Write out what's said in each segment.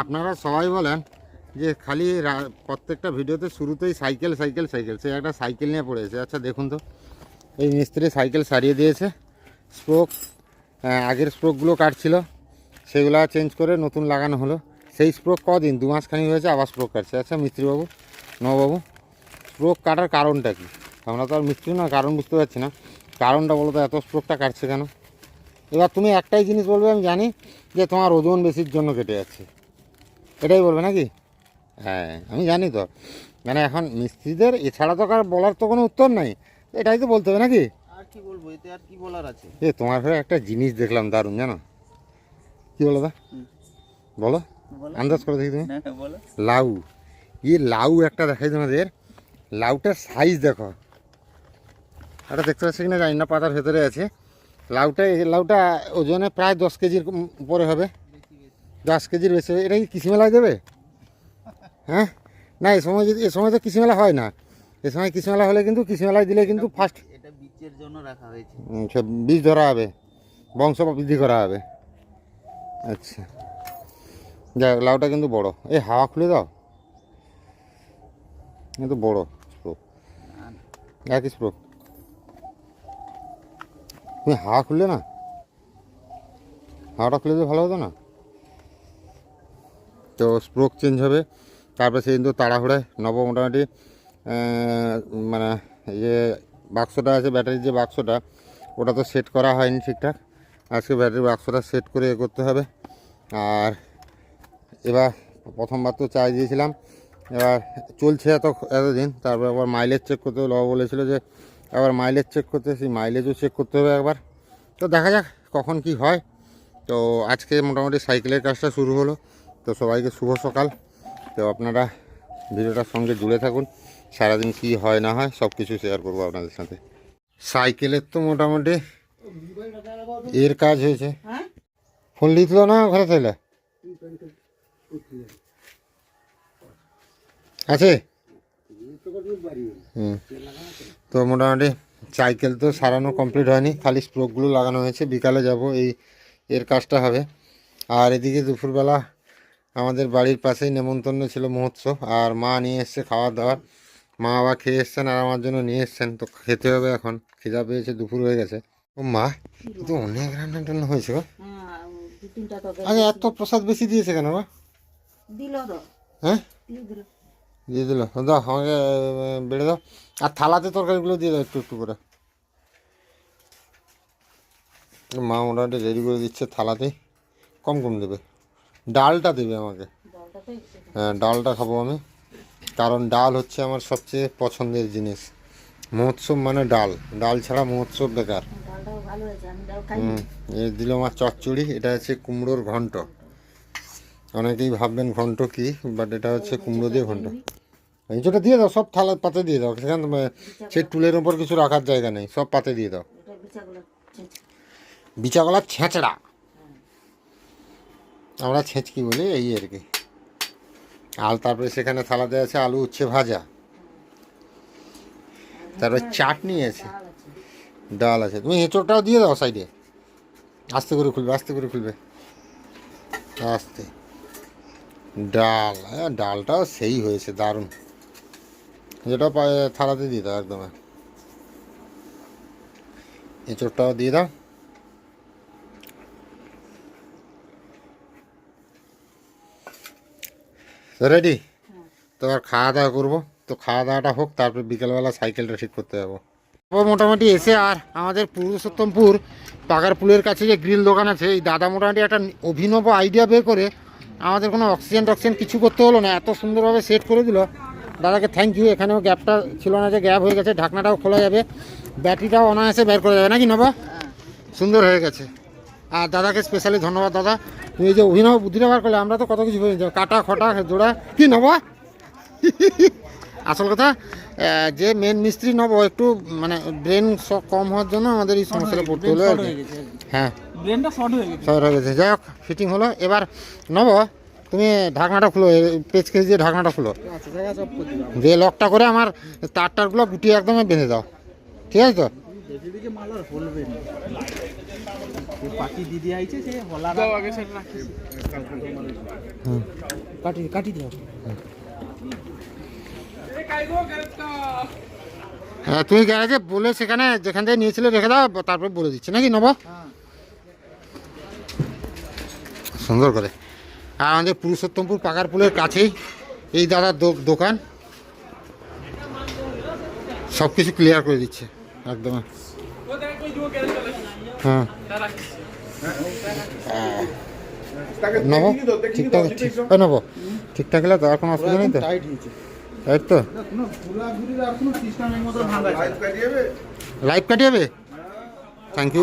আপনারা সবাই বলেন যে খালি প্রত্যেকটা ভিডিওতে শুরুতেই সাইকেল সাইকেল সাইকেল। সে একটা সাইকেল নিয়ে পড়েছে আচ্ছা দেখুন তো। এই মিস্ত্রি সাইকেল সারিয়ে দিয়েছে। স্প্রোক আগের স্প্রোকগুলো কাটছিল। সেগুলো চেঞ্জ করে নতুন লাগানো হলো। সেই স্প্রোক কদিন? দু মাসখানি হয়েছে, আবার স্প্রোক কাটছে। আচ্ছা মিস্ত্রিবাবু, নবাবু স্প্রোক কাটার কারণটা কি? আমরা তো আর মিস্ত্রি না কারণ বুঝতে পারছি না। কারণটা বলো তো, এত স্প্রোকটা কাটছে কেন? এবার তুমি একটাই জিনিস বলবে, আমি জানি যে তোমার ওজন বেশির জন্য কেটে যাচ্ছে। এটাই বলবে নাকি? হ্যাঁ আমি জানি তো। মানে এখন মিস্ত্রিদের এছাড়া তো কার বলার তো কোনো উত্তর নাই। এটাই তো বলতে হবে নাকি? আর কি বলব এতে আর কি বলার আছে? এ তোমার হয়ে একটা জিনিস দেখলাম দারুণ জানো? কি বলো দা বলো। আন্দাজ করে দেখি তুমি। হ্যাঁ লাউ। ইয়ে লাউ একটা দেখাই তোমাদের। লাউটার সাইজ দেখো। এটা দেখতে পাচ্ছি কিনা জানি না পাতার ভেতরে আছে। লাউটা লাউটা ওজনে প্রায় দশ কেজির উপরে হবে। দশ কেজির বেশি হবে। এটা কি কৃষি মেলায় দেবে? হ্যাঁ? না এই সময় যদি এ সময় তো কৃষি মেলা হয় না। এ সময় কৃষি মেলা হলে কিন্তু কৃষি মেলায় দিলে কিন্তু ফার্স্ট এটা বীজের জন্য রাখা হয়েছে। বীজ ধরা হবে বংশ বৃদ্ধি করা হবে। আচ্ছা। যাক লাউটা কিন্তু বড়। এই হাওয়া খুলে দাও। কিন্তু বড় স্প্রোক একই স্প্রোক তুমি হাওয়া খুললে না? হাওয়াটা খুলে দিলে ভালো হতো না? তো স্প্রোক চেঞ্জ হবে। তারপরে সেদিন তো তাড়াহুড়ায় নব মোটামুটি মানে ইয়ে বাক্সটা আছে ব্যাটারির যে বাক্সটা, ওটা তো সেট করা হয়নি ঠিকঠাক। আজকে ব্যাটারির বাক্সটা সেট করে এ করতে হবে। আর এবার প্রথমবার তো চাই দিয়েছিলাম। এবার চলছে এত, এতদিন, তারপর আবার মাইলেজ চেক করতে হবে। বলেছিল যে আবার মাইলেজ চেক করতে সেই মাইলেজও চেক করতে হবে একবার। তো দেখা যাক কখন কি হয়। তো আজকে মোটামুটি সাইকেলের কাজটা শুরু হলো। তো সবাইকে শুভ সকাল। তো আপনারা ভিডিওটার সঙ্গে জুড়ে থাকুন। সারাদিন কি হয় না হয় সব কিছু শেয়ার করব আপনাদের সাথে। সাইকেলের তো মোটামুটি এর কাজ হয়েছে। ফোন লিখল না ঘরে তাইলে আছে? তো মোটামুটি সাইকেল তো সারানো কমপ্লিট হয়নি। খালি স্প্রোকগুলো লাগানো হয়েছে। বিকালে যাব এই এর কাজটা হবে। আর এদিকে দুপুরবেলা আমাদের বাড়ির পাশেই নেমন্তন্ন ছিল মহোৎসব আর মা নিয়ে এসছে খাবার দাবার মা আবার খেয়ে এসছেন আর আমার জন্য নিয়ে এসছেন। তো খেতে হবে এখন খিদা পেয়েছে দুপুর হয়ে গেছে। ও মা কিন্তু অনেক রান্না টান্না হয়েছে গো। আগে এত প্রসাদ বেশি দিয়েছে কেন বা দিল তো। হ্যাঁ? দিয়ে দিল। দাও আমাকে বেড়ে দাও। আর থালাতে তরকারিগুলো দিয়ে দাও একটু একটু করে। মা মোটামুটি রেডি করে দিচ্ছে থালাতে কম কম দেবে। ডালটা দেবে আমাকে। হ্যাঁ ডালটা খাব আমি। কারণ ডাল হচ্ছে আমার সবচেয়ে পছন্দের জিনিস। মহোৎসব মানে ডাল। ডাল ছাড়া মহোৎসব বেকার। হুম এ দিল আমার চচ্চড়ি এটা হচ্ছে কুমড়োর ঘন্ট। অনেকেই ভাববেন ঘন্ট কি বাট এটা হচ্ছে কুমড়ো দিয়ে ঘন্ট। এইটা দিয়ে দাও সব থালা পাতে দিয়ে দাও। সেখানে সেই টুলের ওপর কিছু রাখার জায়গা নেই সব পাতে দিয়ে দাও। এটা বিচাগুলো ছেঁচে। বিচাগলা ছেঁচড়া। আমরা ছেঁচকি বলি, এই আর কি। আর তারপরে সেখানে থালাতে আছে আলু উচ্ছে ভাজা। তারপরে চাটনি আছে। ডাল আছে। তুমি এঁচোড়টাও দিয়ে দাও সাইডে। আস্তে করে খুলবে, আস্তে করে খুলবে। আস্তে। ডাল হ্যাঁ ডালটাও সেই হয়েছে, দারুণ। যেটা থালাতে দিয়ে দাও একদম। এঁচোড়টাও দিয়ে দাও। রেডি? তো আর খাওয়া দাওয়া করব। তো খাওয়া দাওয়াটা হোক তারপর বিকেলবেলা সাইকেলটা ঠিক করতে যাব। মোটামুটি এসে আর আমাদের পুরুষোত্তমপুর পাগারপুলের কাছে যে গ্রিল দোকান আছে এই দাদা মোটামুটি একটা অভিনব আইডিয়া বের করে আমাদের কোনো অক্সিজেন টক্সিজেন কিছু করতে হলো না এত সুন্দরভাবে সেট করে দিল। দাদাকে থ্যাংক ইউ এখানেও গ্যাপটা ছিল না যে গ্যাপ হয়ে গেছে ঢাকনাটাও খোলা যাবে ব্যাটারিটাও অনায়াসে বের করা যাবে নাকি নবা সুন্দর হয়ে গেছে। আর দাদাকে স্পেশালি ধন্যবাদ দাদা। তুমি এই যে অভিনব বুদ্ধিটা বার করলে আমরা তো কত কিছু বলি কাটা খটা জোড়া কি নবা? আসল কথা যে মেন মিস্ত্রি নেব একটু মানে ব্রেন কম হওয়ার জন্য আমাদের এই সমস্যাটা পড়তে হলো। হ্যাঁ ব্রেনটা শর্ট হয়ে। গেছে। সব হয়ে গেছে। যাই হোক ফিটিং হলো। এবার নেব তুমি ঢাকনাটা খুলো পেজ কেজ দিয়ে ঢাকনাটা খুলো। আচ্ছা দিয়ে লকটা করে আমার তার টারগুলো গুটিয়ে একদম বেঁধে দাও। ঠিক আছে তো? হ্যাঁ তুমি গ্যারেজে বলে সেখানে যেখান থেকে নিয়েছিলে রেখে দাও তারপর বলে দিচ্ছে। নাকি নেব? হ্যাঁ সুন্দর করে। আর আমাদের পুরুষোত্তমপুর পাকার পুলের কাছেই এই দাদার দো- দোকান। সব কিছু ক্লিয়ার করে দিচ্ছে একদম। হ্যাঁ। নেব? ঠিকঠাক ঠিক এ নেব। ঠিকঠাক হলে তো আর কোনো অসুবিধা নেই তো? টাইট তো? না, কোনো ঘোরাঘুরির আর কোনো সিস্টেমের মতো ভাঙা লাইভ কাটিয়ে যাবে থ্যাংক ইউ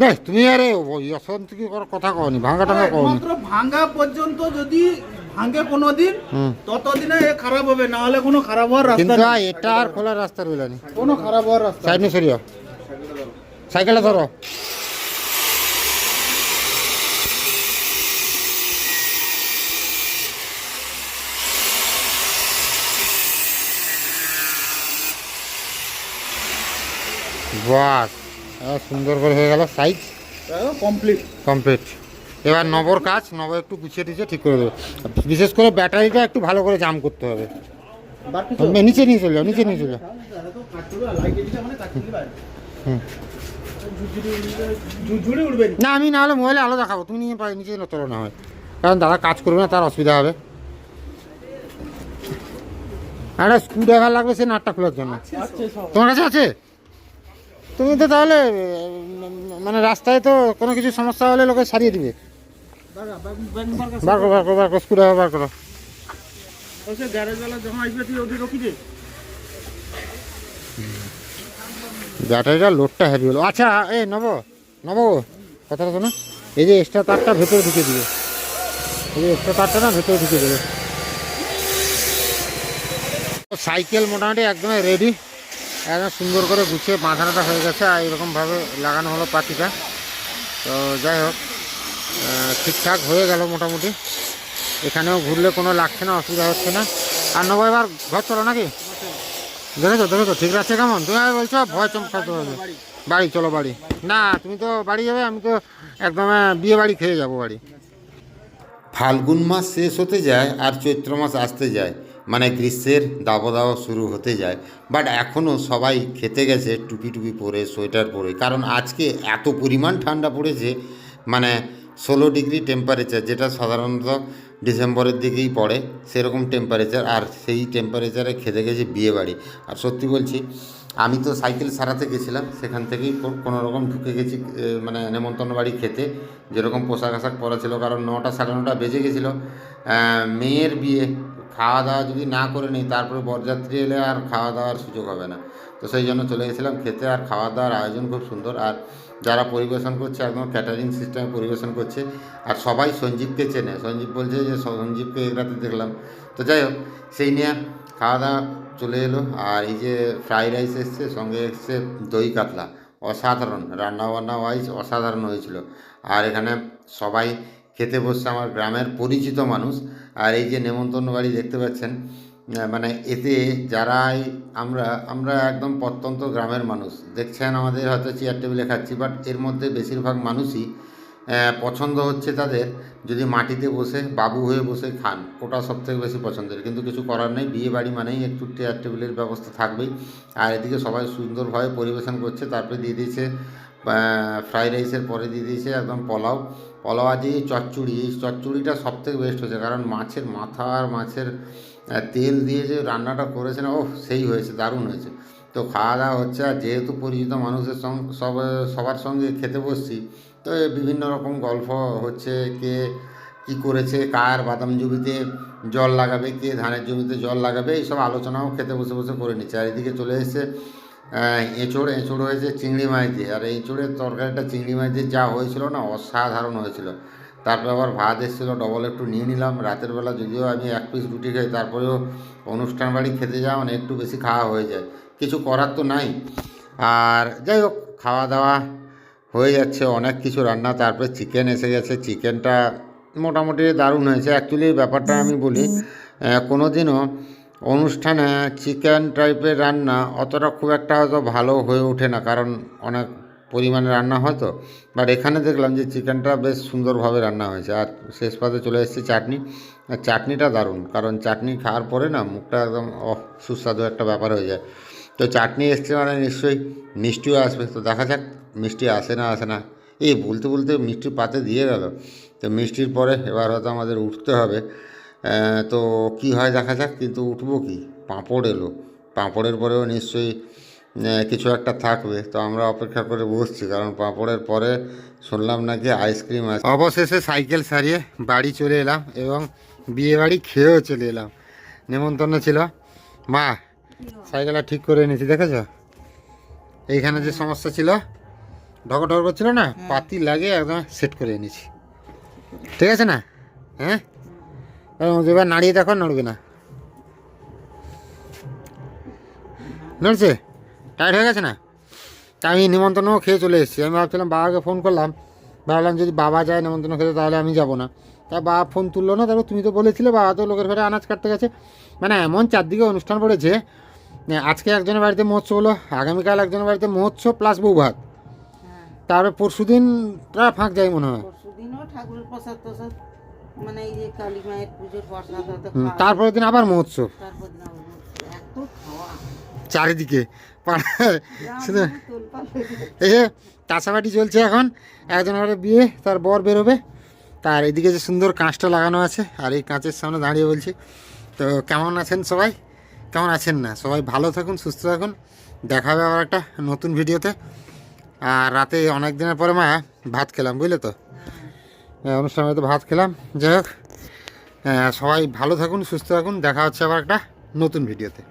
বেশ তুমি আরে ওই অশান্তি কথা কওনি ভাঙা টাঙা কওনি। ভাঙা পর্যন্ত যদি ভাঙে কোনোদিন ততদিনে এ খারাপ হবে না হলে কোনো খারাপ হওয়ার রাস্তা কিন্তু এটা আর খোলার রাস্তা রইলানি কোনো খারাপ হওয়ার রাস্তা সাইড নিয়ে সরিও। সাইকেলটা ধরো। বাস সুন্দর করে হয়ে গেল সাইজ কমপ্লিট কমপ্লিট এবার নবর কাজ নব একটু গুছিয়ে টুছিয়ে ঠিক করে দেবে। বিশেষ করে ব্যাটারিটা একটু ভালো করে জাম করতে হবে। নিচে নিয়ে চলে যাও নিচে নিয়ে চলে যাও। হুম। না আমি না হলে মোবাইলে আলো দেখাবো তুমি নিয়ে নিচে তোলো না হয়। কারণ দাদা কাজ করবে না তার অসুবিধা হবে। একটা স্ক্রু ড্রাইভার লাগবে সে নাটটা খোলার জন্য। তোমার কাছে আছে? তুমি তো তাহলে মানে রাস্তায় তো কোনো কিছু সমস্যা হলে লোকে সারিয়ে দিবে। বার কর। বার করো বার করো স্ক্রু বার করো। ব্যাটারিটা লোডটা হেভি হলো। আচ্ছা এ নেব নেব কথাটা শোনো। এই যে এক্সট্রা তারটা ভেতরে ঢুকে দিবে। এই যে এক্সট্রা তারটা না ভেতরে ঢুকে দেবে। সাইকেল মোটামুটি একদমই রেডি একদম সুন্দর করে গুছিয়ে বাঁধানোটা হয়ে গেছে আর এরকমভাবে লাগানো হলো পাতিটা। তো যাই হোক ঠিকঠাক হয়ে গেল মোটামুটি। এখানেও ঘুরলে কোনো লাগছে না, অসুবিধা হচ্ছে না। আর নেব এবার ঘর চলো নাকি? দেখেছ দেখেছ, ঠিক আছে কেমন? তুমি বলছো ভয় চমকাতে হবে। বাড়ি, চলো বাড়ি। না, তুমি তো বাড়ি যাবে, আমি তো একদম বিয়ে বাড়ি খেয়ে যাব বাড়ি। ফাল্গুন মাস শেষ হতে যায় আর চৈত্র মাস আসতে যায়। মানে গ্রীষ্মের দাবদাহ শুরু হতে যায়। বাট এখনও সবাই খেতে গেছে, টুপি টুপি পরে, সোয়েটার পরে। কারণ আজকে এত পরিমাণ ঠান্ডা পড়েছে মানে ষোলো ডিগ্রি টেম্পারেচার যেটা সাধারণত ডিসেম্বরের দিকেই পড়ে, সেরকম টেম্পারেচার আর সেই টেম্পারেচারে খেতে গেছে বিয়ে বাড়ি। আর সত্যি বলছি, আমি তো সাইকেল সারাতে গেছিলাম, সেখান থেকেই কোনো রকম ঢুকে গেছি মানে নেমন্তন্ন বাড়ি খেতে। যেরকম পোশাক আশাক পরা ছিল, কারণ নটা সাড়ে নটা বেজে গেছিল মেয়ের বিয়ে। খাওয়া দাওয়া যদি না করে নিই, তারপরে বরযাত্রী এলে আর খাওয়া দাওয়ার সুযোগ হবে না। তো সেই জন্য চলে গেছিলাম খেতে আর খাওয়া দাওয়ার আয়োজন খুব সুন্দর। আর যারা পরিবেশন করছে, একদম ক্যাটারিং সিস্টেমে পরিবেশন করছে, আর সবাই সঞ্জীবকে চেনে। সঞ্জীব বলছে যে, সঞ্জীবকে এক রাতে দেখলাম। তো যাই হোক, সেই নিয়ে খাওয়া দাওয়া চলে এলো। আর এই যে ফ্রাইড রাইস এসছে, সঙ্গে এসছে দই কাতলা। অসাধারণ রান্না বান্না ওয়াইজ অসাধারণ হয়েছিল। আর এখানে সবাই খেতে বসছে আমার গ্রামের পরিচিত মানুষ। আর এই যে নেমন্তন্ন বাড়ি দেখতে পাচ্ছেন মানে এতে যারাই আমরা আমরা একদম প্রত্যন্ত গ্রামের মানুষ। দেখছেন আমাদের হয়তো চেয়ার টেবিলে খাচ্ছি বাট এর মধ্যে বেশিরভাগ মানুষই পছন্দ হচ্ছে তাদের যদি মাটিতে বসে, বাবু হয়ে বসে খান। ওটা সব থেকে বেশি পছন্দের। কিন্তু কিছু করার নেই, বিয়ে বাড়ি মানেই একটু চেয়ার টেবিলের ব্যবস্থা থাকবেই। আর এদিকে সবাই সুন্দরভাবে পরিবেশন করছে। তারপরে দিয়ে দিয়েছে ফ্রাইড রাইসের পরে দিয়ে দিয়েছে একদম পোলাও। পোলাও আর যে চচ্চড়ি, এই চচ্চড়িটা সব থেকে বেস্ট হয়েছে। কারণ মাছের মাথা আর মাছের তেল দিয়ে যে রান্নাটা করেছে না ও সেই হয়েছে, দারুণ হয়েছে। তো খাওয়া দাওয়া হচ্ছে, আর যেহেতু পরিচিত মানুষের সব, সবার সঙ্গে খেতে বসছি, তো বিভিন্ন রকম গল্প হচ্ছে, কে কি করেছে, কার বাদাম জমিতে জল লাগাবে, কে ধানের জমিতে জল লাগাবে, এইসব আলোচনাও খেতে বসে বসে করে নিচ্ছে। আর এদিকে চলে এসেছে এঁচোড় এঁচোড় হয়েছে, চিংড়ি মাছ দিয়ে। আর এঁচোড়ের তরকারিটা চিংড়ি মাছ দিয়ে যা হয়েছিল না, অসাধারণ হয়েছিল। তারপরে আবার ভাত এসেছিল ডবল একটু নিয়ে নিলাম। রাতের বেলা যদিও আমি এক পিস রুটি খাই, তারপরেও অনুষ্ঠান বাড়ি খেতে যাওয়া মানে একটু বেশি খাওয়া হয়ে যায়। কিছু করার তো নাই। আর যাই হোক, খাওয়া দাওয়া হয়ে যাচ্ছে, অনেক কিছু রান্না। তারপরে চিকেন এসে গেছে। চিকেনটা মোটামুটি দারুণ হয়েছে। অ্যাকচুয়ালি ব্যাপারটা আমি বলি কোনো দিনও অনুষ্ঠানে চিকেন টাইপের রান্না অতটা খুব একটা হয়তো ভালো হয়ে ওঠে না, কারণ অনেক পরিমাণে রান্না হয় তো। বাট এখানে দেখলাম যে চিকেনটা বেশ সুন্দরভাবে রান্না হয়েছে। আর শেষ পাতে চলে এসেছে চাটনি। আর চাটনিটা দারুণ, কারণ চাটনি খাওয়ার পরে না মুখটা একদম অহ সুস্বাদু একটা ব্যাপার হয়ে যায়। তো চাটনি এসছে মানে নিশ্চয়ই মিষ্টিও আসবে। তো দেখা যাক, মিষ্টি আসে না আসে না। এই বলতে বলতে মিষ্টি পাতে দিয়ে গেল। তো মিষ্টির পরে এবার হয়তো আমাদের উঠতে হবে। তো কি হয় দেখা যাক কিন্তু উঠবো কি? পাঁপড় এলো। পাঁপড়ের পরেও নিশ্চয়ই কিছু একটা থাকবে। তো আমরা অপেক্ষা করে বসছি কারণ পাঁপড়ের পরে শুনলাম নাকি আইসক্রিম আছে। অবশেষে সাইকেল সারিয়ে বাড়ি চলে এলাম এবং বিয়ে বাড়ি খেয়েও চলে এলাম। নেমন্তন্ন ছিল। মা সাইকেলটা ঠিক করে এনেছি দেখেছ? এইখানে যে সমস্যা ছিল ঢকর করছিল না? পাতি লাগে একদম সেট করে এনেছি। ঠিক আছে না? হ্যাঁ? এবার নাড়িয়ে দেখো নড়বে না। নড়ছে? টাইট হয়ে গেছে না? তা আমি নিমন্ত্রণও খেয়ে চলে এসেছি। আমি ভাবছিলাম বাবাকে ফোন করলাম। ভাবলাম যদি বাবা যায় নিমন্ত্রণ খেতে তাহলে আমি যাব না। তা বাবা ফোন তুললো না তারপর তুমি তো বলেছিলে বাবা তো লোকের ঘরে আনাজ কাটতে গেছে। মানে এমন চারদিকে অনুষ্ঠান পড়েছে আজকে একজনের বাড়িতে মহোৎসব হলো আগামীকাল একজনের বাড়িতে মহোৎসব প্লাস বউ ভাত হ্যাঁ। তারপর পরশু দিনটা ফাঁক যায় মনে হয়। মানে এই যে কালী মায়ের পুজোর প্রসাদ তারপরের দিন আবার মহোৎসব। তারপর দিন আবার এত খাওয়া। চারিদিকে। শুধু। এই যে চলছে এখন। একজন ঘরে বিয়ে তার বর বেরোবে। তার এদিকে যে সুন্দর কাঁচটা লাগানো আছে আর এই কাঁচের সামনে দাঁড়িয়ে বলছি। তো কেমন আছেন সবাই? কেমন আছেন না? সবাই ভালো থাকুন সুস্থ থাকুন। দেখা হবে আবার একটা নতুন ভিডিওতে। আর রাতে অনেক দিনের পরে মা ভাত খেলাম বুঝলে তো? হ্যাঁ, অনুষ্ঠানে তো ভাত খেলাম। যাই হোক সবাই ভালো থাকুন, সুস্থ থাকুন। দেখা হচ্ছে আবার একটা নতুন ভিডিওতে।